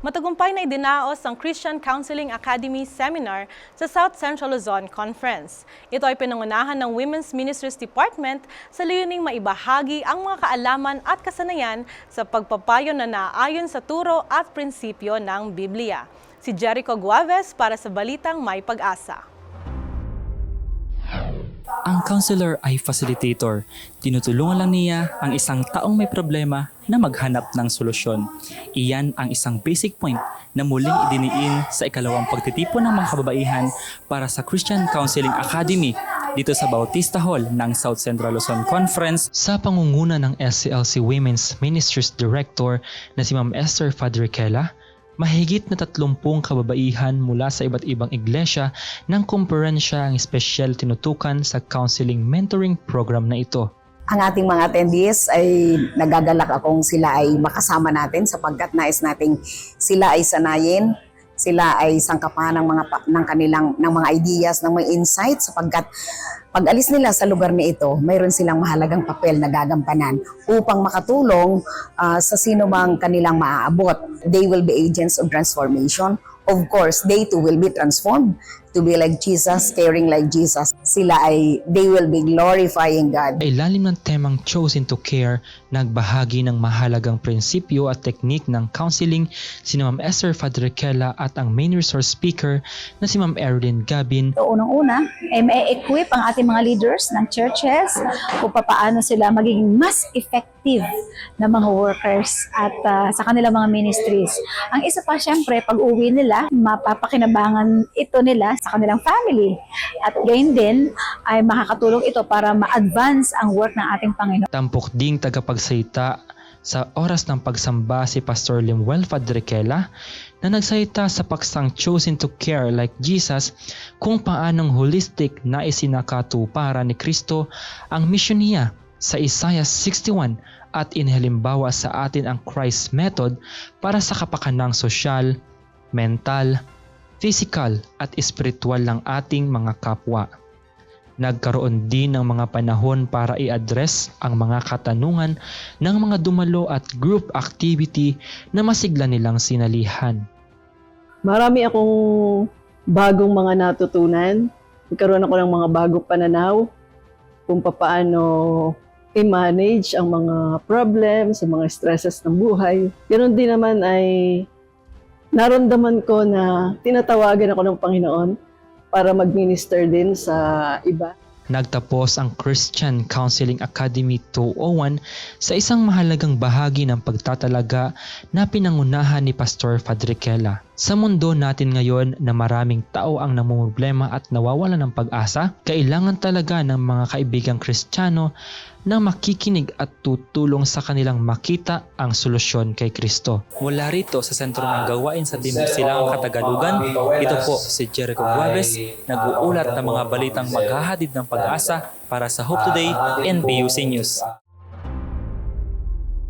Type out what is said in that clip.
Matagumpay na idinaos ang Christian Counseling Academy Seminar sa South Central Luzon Conference. Ito ay pinangunahan ng Women's Ministries Department sa layuning maibahagi ang mga kaalaman at kasanayan sa pagpapayo na naayon sa turo at prinsipyo ng Biblia. Si Jericho Guaves para sa Balitang May Pag-asa. Ang counselor ay facilitator. Tinutulungan lang niya ang isang taong may problema na maghanap ng solusyon. Iyan ang isang basic point na muling idiniin sa ikalawang pagtitipon ng mga kababaihan para sa Christian Counseling Academy dito sa Bautista Hall ng South Central Luzon Conference Sa pangunguna ng SCLC Women's Ministries Director na si Ma'am Esther Fadriquela, mahigit na 30 kababaihan mula sa iba't ibang iglesia ng kumperensya ang espesyal tinutukan sa counseling mentoring program na ito. ang ating mga attendees ay nagagalak akong sila ay makasama natin sapagkat nais nating sila ay sanayin, sila ay sangkapan ng mga ng kanilang ng mga ideas, ng mga insights sapagkat pag alis nila sa lugar na ito, mayroon silang mahalagang papel na gagampanan upang makatulong ah, sa sino mang kanilang maaabot. They will be agents of transformation. Of course, they too will be transformed to be like Jesus, caring like Jesus. Sila ay, they will be glorifying God. Sa ilalim ng temang Chosen to Care, nagbahagi ng mahalagang prinsipyo at teknik ng counseling si Ma'am Esther Fadriquela at ang main resource speaker na si Ma'am Erilyn Gabin So, unang-una, ay may equip ang ating mga leaders ng churches kung paano sila magiging mas effective na mga workers at ah, sa kanilang mga ministries. Ang isa pa, syempre, pag uwi nila, mapapakinabangan ito nila sa kanilang family. At gayon din, ay makakatulong ito para ma-advance ang work ng ating Panginoon. Tampok ding tagapagsalita sa oras ng pagsamba si Pastor Limuel Fadriquela na nagsalita sa paksang Chosen to Care like Jesus kung paanong holistic na isinakatuparan ni Kristo ang misyon niya sa Isaiah 61 at inhalimbawa sa atin ang Christ method para sa kapakanang sosyal, mental, physical at spiritual ng ating mga kapwa. Nagkaroon din ng mga panahon para i-address ang mga katanungan ng mga dumalo at group activity na masigla nilang sinalihan. Marami akong bagong mga natutunan. Nagkaroon ako ng mga bagong pananaw kung paano i-manage ang mga problems, ang mga stresses ng buhay. Ganon din naman ay naramdaman ko na tinatawagan ako ng Panginoon para mag-minister din sa iba. Nagtapos ang Christian Counseling Academy 201 sa isang mahalagang bahagi ng pagtatalaga na pinangunahan ni Pastor Fadriquela. Sa mundo natin ngayon na maraming tao ang namumroblema at nawawala ng pag-asa, kailangan talaga ng mga kaibigang Kristiyano na makikinig at tutulong sa kanilang makita ang solusyon kay Kristo. Mula rito sa sentro ng gawain sa Timog Silangang Katagalugan, ito po si Jericho Guaves, nag-uulat ng mga balitang maghahatid ng pag-asa para sa Hope Today and BUC News.